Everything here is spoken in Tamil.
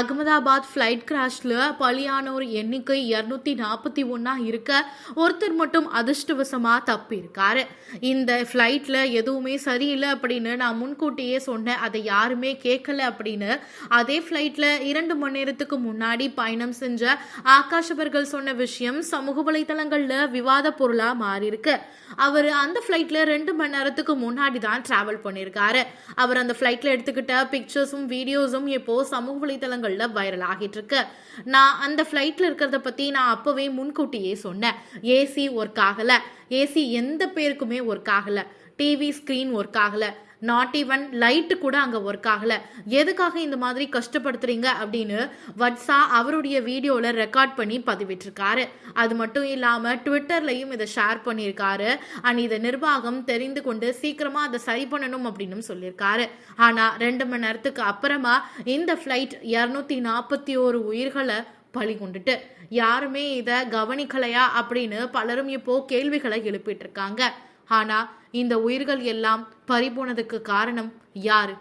அகமதாபாத் ஃப்ளைட் கிராஷ்ல பலியானோர் எண்ணிக்கை இருநூத்தி நாற்பத்தி ஒன்னா இருக்க ஒருத்தர் மட்டும் அதிர்ஷ்டவசமா தப்பி இருக்காரு இந்த ஃப்ளைட்ல எதுவுமே சரியில்லை அப்படின்னு நான் முன்கூட்டியே சொன்னேன். அதை யாருமே கேட்கல அப்படின்னு அதே ஃப்ளைட்ல இரண்டு மணி நேரத்துக்கு முன்னாடி பயணம் செஞ்ச ஆகாஷபர்கள் சொன்ன விஷயம் சமூக வலைதளங்கள்ல விவாத பொருளா மாறி இருக்கு அவர் அந்த ஃப்ளைட்ல ரெண்டு மணி நேரத்துக்கு முன்னாடி தான் டிராவல் பண்ணியிருக்காரு. அவர் அந்த ஃப்ளைட்ல எடுத்துக்கிட்ட பிக்சர்ஸும் வீடியோஸும் இப்போ சமூக வலைதளங்கள்ல வைரல் ஆகிட்டு இருக்கு நான் அந்த ஃப்ளைட்டில் இருக்கிறத பத்தி நான் அப்பவே முன்கூட்டியே சொன்னேன். ஏசி ஒர்க் ஆகல. ஏசி எந்த பேருக்குமே ஒர்க் ஆகல. டிவி ஸ்க்ரீன் ஒர்க் ஆகல. நாட் ஈவன் லைட்டு கூட அங்கே ஒர்க் ஆகலை. எதுக்காக இந்த மாதிரி கஷ்டப்படுத்துறீங்க அப்படின்னு வட்ஸா அவருடைய வீடியோவில் ரெக்கார்ட் பண்ணி பதிவிட்டிருக்காரு. அது மட்டும் இல்லாமல் ட்விட்டர்லையும் இதை ஷேர் பண்ணியிருக்காரு. அண்ட் இதை நிர்வாகம் தெரிந்து கொண்டு சீக்கிரமாக அதை சரி பண்ணணும் அப்படின்னு சொல்லியிருக்காரு. ஆனால் ரெண்டு மணி நேரத்துக்கு அப்புறமா இந்த ஃப்ளைட் இரநூத்தி நாற்பத்தி ஓரு உயிர்களை பலி கொண்டுட்டு. யாருமே இதை கவனிக்கலையா அப்படின்னு பலரும் இப்போ கேள்விகளை எழுப்பிட்டு இருக்காங்க. ஆனால் இந்த உயிர்கள் எல்லாம் பறிபோனதுக்கு காரணம் யாரு?